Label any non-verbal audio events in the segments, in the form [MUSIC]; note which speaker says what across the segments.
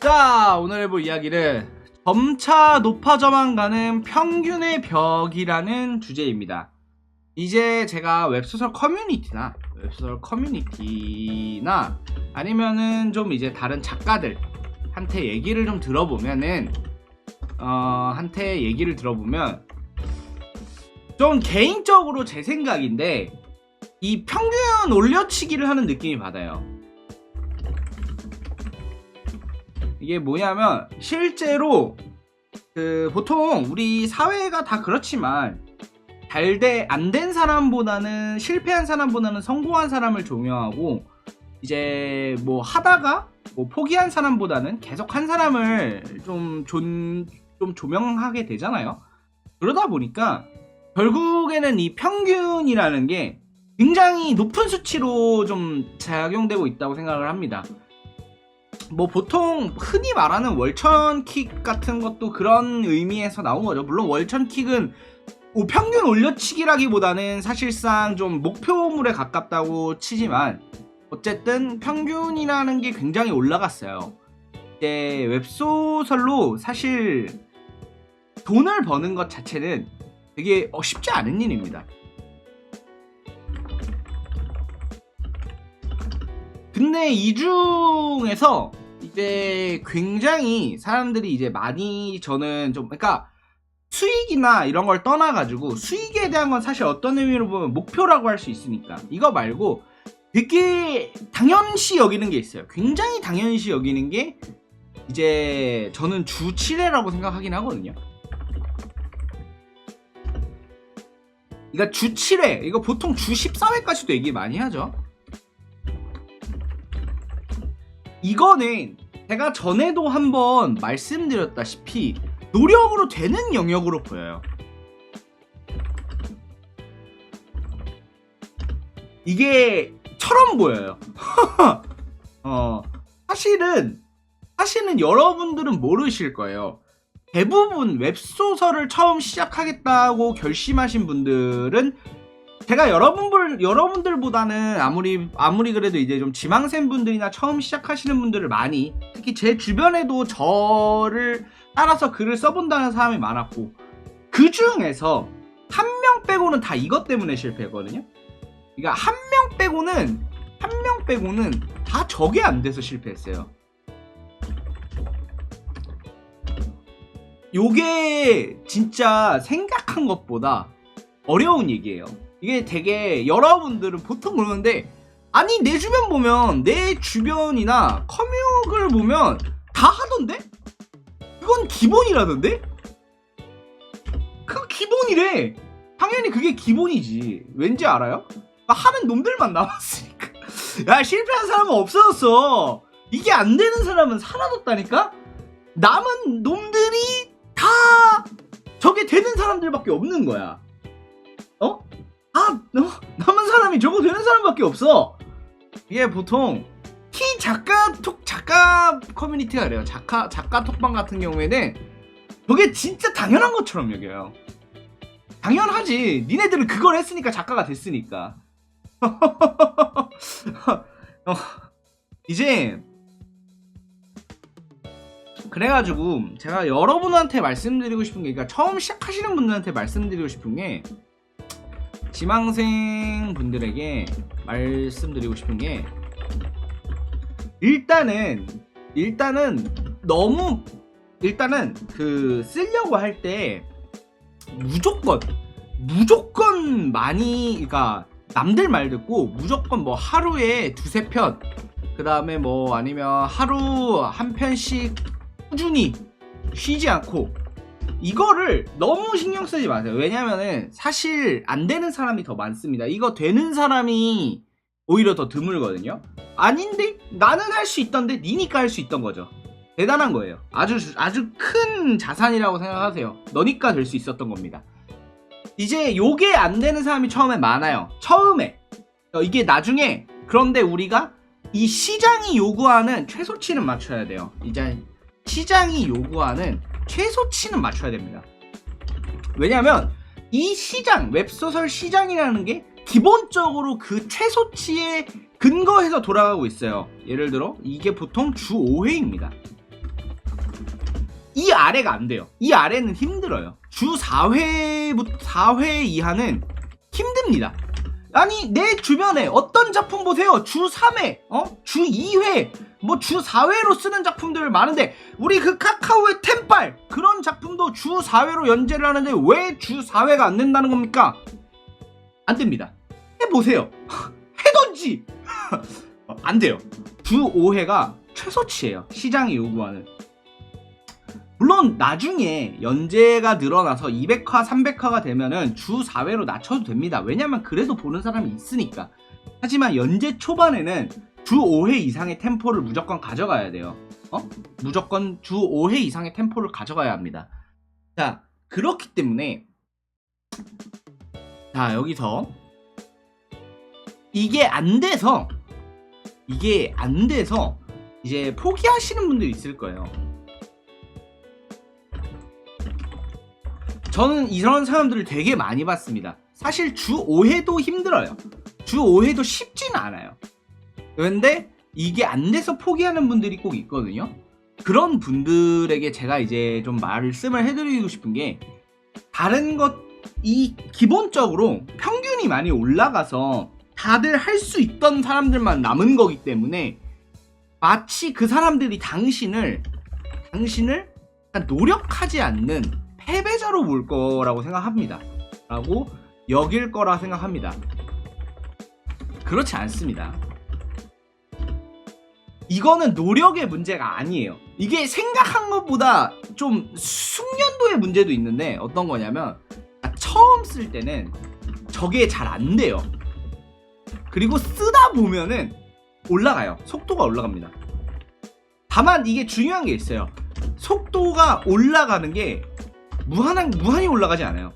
Speaker 1: 자, 오늘 해볼 이야기는 점차 높아져만 가는 평균의 벽이라는 주제입니다. 이제 제가 웹소설 커뮤니티나 웹소설 커뮤니티나 아니면은 좀 이제 다른 작가들 한테 얘기를 좀 들어보면은 어 한테 얘기를 들어보면 좀 개인적으로 제 생각인데 이 평균 올려치기를 하는 느낌이 받아요. 이게 뭐냐면 실제로 그 보통 우리 사회가 다 그렇지만 잘돼안 된 사람보다는 실패한 사람보다는 성공한 사람을 종용하고 이제 뭐 하다가 뭐 포기한 사람보다는 계속 한 사람을 좀, 존, 좀 조명하게 되잖아요. 그러다 보니까 결국에는 이 평균이라는 게 굉장히 높은 수치로 좀 작용되고 있다고 생각을 합니다. 뭐 보통 흔히 말하는 월천킥 같은 것도 그런 의미에서 나온 거죠. 물론 월천킥은 오- 평균 올려치기라기보다는 사실상 좀 목표물에 가깝다고 치지만 어쨌든 평균이라는 게 굉장히 올라갔어요. 이제 웹소설로 사실 돈을 버는 것 자체는 되게 어, 쉽지 않은 일입니다. 근데 이 중에서 이제 굉장히 사람들이 이제 많이 저는 좀 그러니까 수익이나 이런 걸 떠나가지고 수익에 대한 건 사실 어떤 의미로 보면 목표라고 할 수 있으니까 이거 말고 되게 당연시 여기는 게 있어요. 굉장히 당연시 여기는 게 이제 저는 주 7회라고 생각하긴 하거든요. 그러니까 주 7회 이거 보통 주 14회까지도 얘기 많이 하죠. 이거는 제가 전에도 한번 말씀드렸다시피 노력으로 되는 영역으로 보여요. 이게 처럼 보여요. [LAUGHS] 어, 사실은 사실은 여러분들은 모르실 거예요. 대부분 웹소설을 처음 시작하겠다고 결심하신 분들은 제가 여러분들 여러분들보다는 아무리 아무리 그래도 이제 좀 지망생 분들이나 처음 시작하시는 분들을 많이 특히 제 주변에도 저를 따라서 글을 써본다는 사람이 많았고 그 중에서 한 명 빼고는 다 이것 때문에 실패했거든요. 그러니까 한 명 빼고는 한 명 빼고는 다 저게 안 돼서 실패했어요. 요게 진짜 생각한 것보다 어려운 얘기예요. 이게 되게 여러분들은 보통 그러는데 아니 내 주변 보면 내 주변이나 커뮤을 보면 다 하던데? 그건 기본이라던데? 그거 기본이래. 당연히 그게 기본이지. 왠지 알아요? 하는 놈들만 남았으니까. 야 실패한 사람은 없어졌어. 이게 안 되는 사람은 사라졌다니까? 남은 놈들이 다 저게 되는 사람들밖에 없는 거야. 어? 아, 어? 남은 사람이 저거 되는 사람밖에 없어. 이게 보통 T 작가 톡 작가 커뮤니티가 그래요. 작가 작가 톡방 같은 경우에는 저게 진짜 당연한 것처럼 여겨요. 당연하지. 니네들은 그걸 했으니까 작가가 됐으니까. [LAUGHS] 어, 이제 그래가지고 제가 여러분한테 말씀드리고 싶은 게, 그러니까 처음 시작하시는 분들한테 말씀드리고 싶은 게 지망생 분들에게 말씀드리고 싶은 게 일단은 일단은 너무 일단은 그 쓰려고 할 때 무조건 무조건 많이 그러니까 남들 말 듣고 무조건 뭐 하루에 두세 편 그 다음에 뭐 아니면 하루 한 편씩 꾸준히 쉬지 않고 이거를 너무 신경 쓰지 마세요. 왜냐면은 사실 안 되는 사람이 더 많습니다. 이거 되는 사람이 오히려 더 드물거든요. 아닌데 나는 할 수 있던데 니니까 할 수 있던 거죠. 대단한 거예요. 아주 아주 큰 자산이라고 생각하세요. 너니까 될 수 있었던 겁니다. 이제 요게 안 되는 사람이 처음에 많아요. 처음에 어, 이게 나중에 그런데 우리가 이 시장이 요구하는 최소치는 맞춰야 돼요. 이제 시장이 요구하는 최소치는 맞춰야 됩니다. 왜냐하면 이 시장, 웹소설 시장이라는 게 기본적으로 그 최소치에 근거해서 돌아가고 있어요. 예를 들어 이게 보통 주 5회입니다. 이 아래가 안 돼요. 이 아래는 힘들어요. 주 4회부터 4회 이하는 힘듭니다. 아니 내 주변에 어떤 작품 보세요. 주 3회, 어? 주 2회, 뭐 주 4회로 쓰는 작품들 많은데 우리 그 카카오의 템빨 그런 작품도 주 4회로 연재를 하는데 왜 주 4회가 안 된다는 겁니까? 안 됩니다. 해보세요. [LAUGHS] 해던지 [LAUGHS] 안 돼요. 주 5회가 최소치예요. 시장이 요구하는. 물론 나중에 연재가 늘어나서 200화, 300화가 되면은 주 4회로 낮춰도 됩니다. 왜냐면 그래도 보는 사람이 있으니까. 하지만 연재 초반에는 주 5회 이상의 템포를 무조건 가져가야 돼요. 어? 무조건 주 5회 이상의 템포를 가져가야 합니다. 자, 그렇기 때문에 자, 여기서 이게 안 돼서 이게 안 돼서 이제 포기하시는 분도 있을 거예요. 저는 이런 사람들을 되게 많이 봤습니다. 사실 주 5회도 힘들어요. 주 5회도 쉽진 않아요. 그런데 이게 안 돼서 포기하는 분들이 꼭 있거든요. 그런 분들에게 제가 이제 좀 말씀을 해드리고 싶은 게 다른 것, 이 기본적으로 평균이 많이 올라가서 다들 할 수 있던 사람들만 남은 거기 때문에 마치 그 사람들이 당신을 당신을 노력하지 않는 패배자로 볼 거라고 생각합니다. 라고 여길 거라 생각합니다. 그렇지 않습니다. 이거는 노력의 문제가 아니에요. 이게 생각한 것보다 좀 숙련도의 문제도 있는데 어떤 거냐면 처음 쓸 때는 저게 잘 안 돼요. 그리고 쓰다 보면은 올라가요. 속도가 올라갑니다. 다만 이게 중요한 게 있어요. 속도가 올라가는 게 무한한 무한히 올라가지 않아요.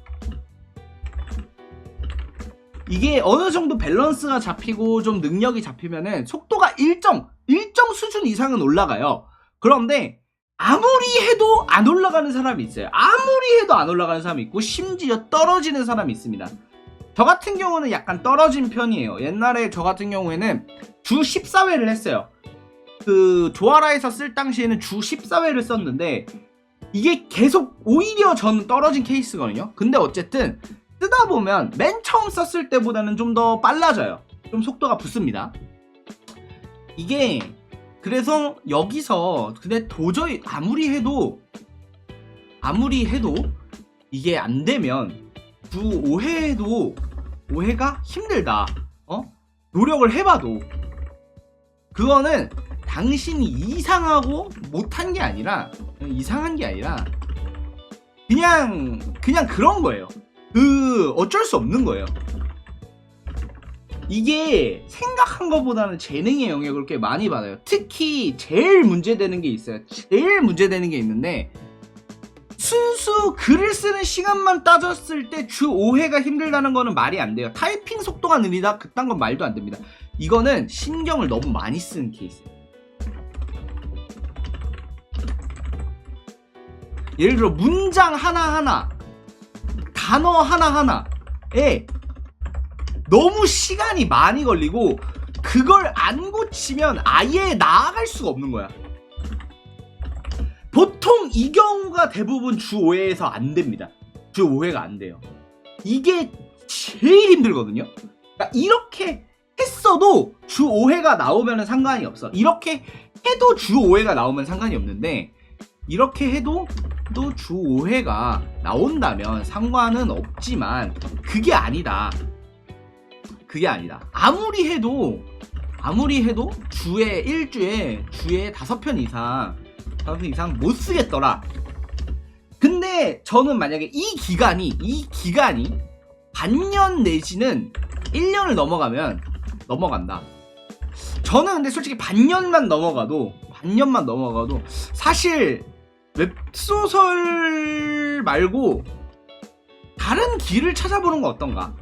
Speaker 1: 이게 어느 정도 밸런스가 잡히고 좀 능력이 잡히면은 속도가 일정 일정 수준 이상은 올라가요. 그런데 아무리 해도 안 올라가는 사람이 있어요. 아무리 해도 안 올라가는 사람이 있고 심지어 떨어지는 사람이 있습니다. 저 같은 경우는 약간 떨어진 편이에요. 옛날에 저 같은 경우에는 주 14회를 했어요. 그 조아라에서 쓸 당시에는 주 14회를 썼는데 이게 계속 오히려 저는 떨어진 케이스거든요. 근데 어쨌든 쓰다 보면 맨 처음 썼을 때보다는 좀 더 빨라져요. 좀 속도가 붙습니다. 이게 그래서 여기서 근데 도저히 아무리 해도 아무리 해도 이게 안 되면 주 5회도 5회가 힘들다. 어? 노력을 해봐도 그거는 당신이 이상하고 못한 게 아니라 이상한 게 아니라 그냥 그냥 그런 거예요. 그 어쩔 수 없는 거예요. 이게 생각한 것보다는 재능의 영역을 꽤 많이 받아요. 특히 제일 문제되는 게 있어요. 제일 문제되는 게 있는데 순수 글을 쓰는 시간만 따졌을 때 주 5회가 힘들다는 거는 말이 안 돼요. 타이핑 속도가 느리다? 그딴 건 말도 안 됩니다. 이거는 신경을 너무 많이 쓰는 케이스예요. 예를 들어 문장 하나하나 단어 하나하나에 너무 시간이 많이 걸리고 그걸 안 고치면 아예 나아갈 수가 없는 거야. 보통 이 경우가 대부분 주 5회에서 안 됩니다. 주 5회가 안 돼요. 이게 제일 힘들거든요. 그러니까 이렇게 했어도 주 5회가 나오면 상관이 없어. 이렇게 해도 주 5회가 나오면 상관이 없는데 이렇게 해도 또 주 5회가 나온다면 상관은 없지만 그게 아니다. 그게 아니다. 아무리 해도 아무리 해도 주에 일주에 주에 다섯 편 이상 다섯 편 이상 못 쓰겠더라. 근데 저는 만약에 이 기간이 이 기간이 반년 내지는 1년을 넘어가면 넘어간다. 저는 근데 솔직히 반년만 넘어가도 반년만 넘어가도 사실 웹소설 말고 다른 길을 찾아보는 거 어떤가?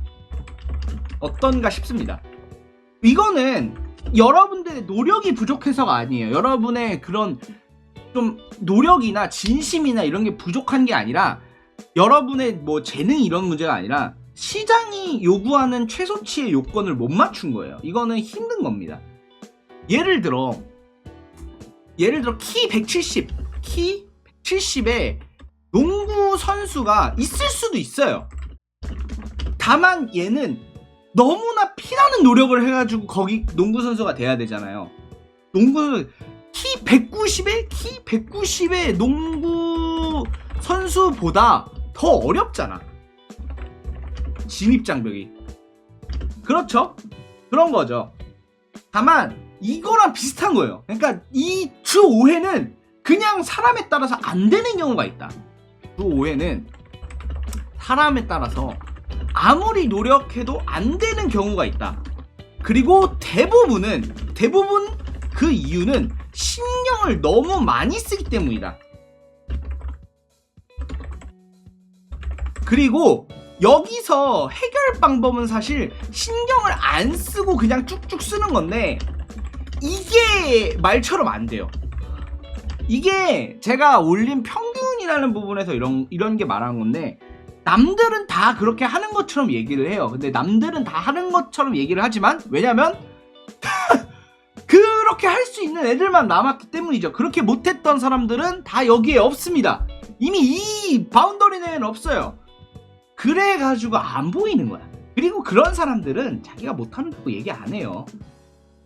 Speaker 1: 어떤가 싶습니다. 이거는 여러분들의 노력이 부족해서가 아니에요. 여러분의 그런 좀 노력이나 진심이나 이런 게 부족한 게 아니라 여러분의 뭐 재능 이런 문제가 아니라 시장이 요구하는 최소치의 요건을 못 맞춘 거예요. 이거는 힘든 겁니다. 예를 들어 예를 들어 키 170, 키 170에 농구 선수가 있을 수도 있어요. 다만 얘는 너무나 피나는 노력을 해가지고 거기 농구 선수가 돼야 되잖아요. 농구 키 190에 키 190의 농구 선수보다 더 어렵잖아. 진입 장벽이. 그렇죠? 그런 거죠. 다만 이거랑 비슷한 거예요. 그러니까 이주 5회는 그냥 사람에 따라서 안 되는 경우가 있다. 주 5회는 사람에 따라서 아무리 노력해도 안 되는 경우가 있다. 그리고 대부분은 대부분 그 이유는 신경을 너무 많이 쓰기 때문이다. 그리고 여기서 해결 방법은 사실 신경을 안 쓰고 그냥 쭉쭉 쓰는 건데 이게 말처럼 안 돼요. 이게 제가 올린 평균이라는 부분에서 이런 이런 게 말하는 건데 남들은 다 그렇게 하는 것처럼 얘기를 해요. 근데 남들은 다 하는 것처럼 얘기를 하지만 왜냐면 [LAUGHS] 그렇게 할 수 있는 애들만 남았기 때문이죠. 그렇게 못했던 사람들은 다 여기에 없습니다. 이미 이 바운더리 내에는 없어요. 그래가지고 안 보이는 거야. 그리고 그런 사람들은 자기가 못한다고 얘기 안 해요.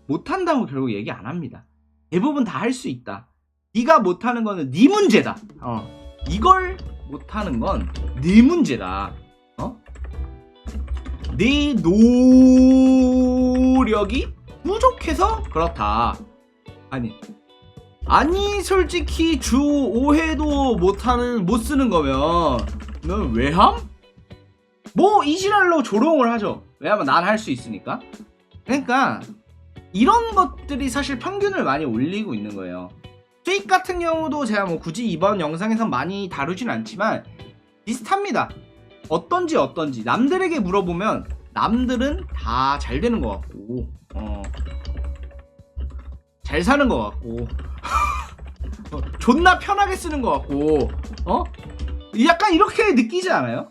Speaker 1: 못한다고 결국 얘기 안 합니다. 대부분 다 할 수 있다. 네가 못하는 거는 네 문제다. 어. 이걸 못하는 건 네 문제다. 어? 네 노력이 부족해서 그렇다. 아니. 아니 솔직히 주 5회도 못하는 못 쓰는 거면 넌 왜 함? 뭐 이지랄로 조롱을 하죠. 왜냐면 난 할 수 있으니까. 그러니까 이런 것들이 사실 평균을 많이 올리고 있는 거예요. 수익 같은 경우도 제가 뭐 굳이 이번 영상에서 많이 다루진 않지만 비슷합니다. 어떤지 어떤지 남들에게 물어보면 남들은 다 잘 되는 것 같고 어, 잘 사는 것 같고 [LAUGHS] 어, 존나 편하게 쓰는 것 같고 어 약간 이렇게 느끼지 않아요?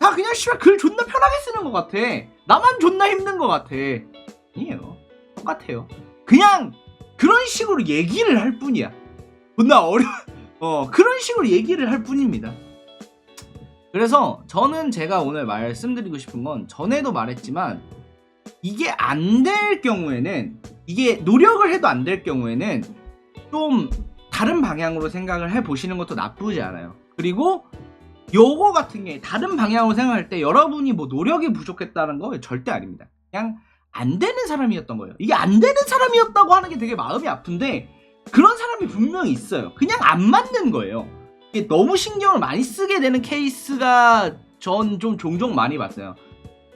Speaker 1: 다 그냥 씨발 글 존나 편하게 쓰는 것 같아. 나만 존나 힘든 것 같아. 아니에요. 똑같아요. 그냥 그런 식으로 얘기를 할 뿐이야. 존나 어려, 어, 그런 식으로 얘기를 할 뿐입니다. 그래서 저는 제가 오늘 말씀드리고 싶은 건 전에도 말했지만 이게 안 될 경우에는 이게 노력을 해도 안 될 경우에는 좀 다른 방향으로 생각을 해 보시는 것도 나쁘지 않아요. 그리고 요거 같은 게 다른 방향으로 생각할 때 여러분이 뭐 노력이 부족했다는 거 절대 아닙니다. 그냥 안 되는 사람이었던 거예요. 이게 안 되는 사람이었다고 하는 게 되게 마음이 아픈데 그런 사람이 분명히 있어요. 그냥 안 맞는 거예요. 이게 너무 신경을 많이 쓰게 되는 케이스가 전 좀 종종 많이 봤어요.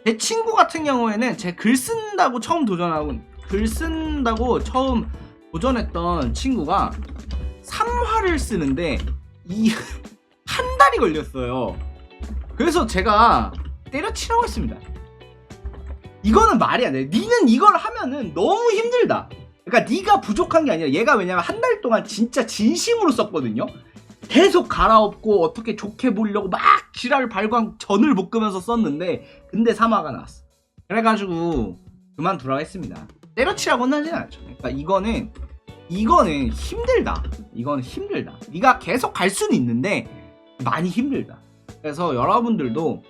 Speaker 1: 제 친구 같은 경우에는 제 글 쓴다고 처음 도전하고 글 쓴다고 처음 도전했던 친구가 3화를 쓰는데 이 [LAUGHS] 한 달이 걸렸어요. 그래서 제가 때려치라고 했습니다. 이거는 말이 안 돼. 니는 이걸 하면은 너무 힘들다. 그러니까 네가 부족한 게 아니라 얘가 왜냐면 한 달 동안 진짜 진심으로 썼거든요. 계속 갈아엎고 어떻게 좋게 보려고 막 지랄 발광 전을 볶으면서 썼는데 근데 사마가 나왔어. 그래가지고 그만두라고 했습니다. 때려치라고는 하진 않죠. 그러니까 이거는 이거는 힘들다. 이건 힘들다. 네가 계속 갈 수는 있는데 많이 힘들다. 그래서 여러분들도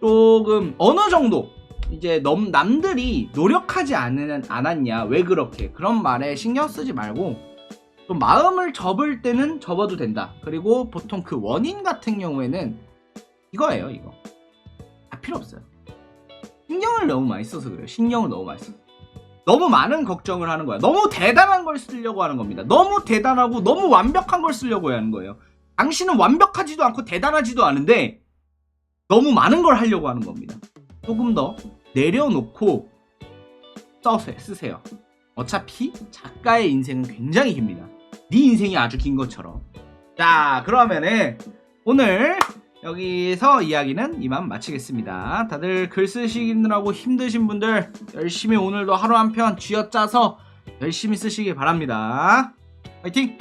Speaker 1: 조금 어느 정도 이제 넘, 남들이 노력하지 않은, 않았냐 왜 그렇게 그런 말에 신경 쓰지 말고 좀 마음을 접을 때는 접어도 된다. 그리고 보통 그 원인 같은 경우에는 이거예요 이거 다 필요 없어요. 신경을 너무 많이 써서 그래요. 신경을 너무 많이 써. 너무 많은 걱정을 하는 거야. 너무 대단한 걸 쓰려고 하는 겁니다. 너무 대단하고 너무 완벽한 걸 쓰려고 하는 거예요. 당신은 완벽하지도 않고 대단하지도 않은데 너무 많은 걸 하려고 하는 겁니다. 조금 더 내려놓고 써세 쓰세요. 어차피 작가의 인생은 굉장히 깁니다. 네 인생이 아주 긴 것처럼. 자, 그러면은 오늘 여기서 이야기는 이만 마치겠습니다. 다들 글 쓰시느라고 힘드신 분들 열심히 오늘도 하루 한 편 쥐어짜서 열심히 쓰시길 바랍니다. 화이팅!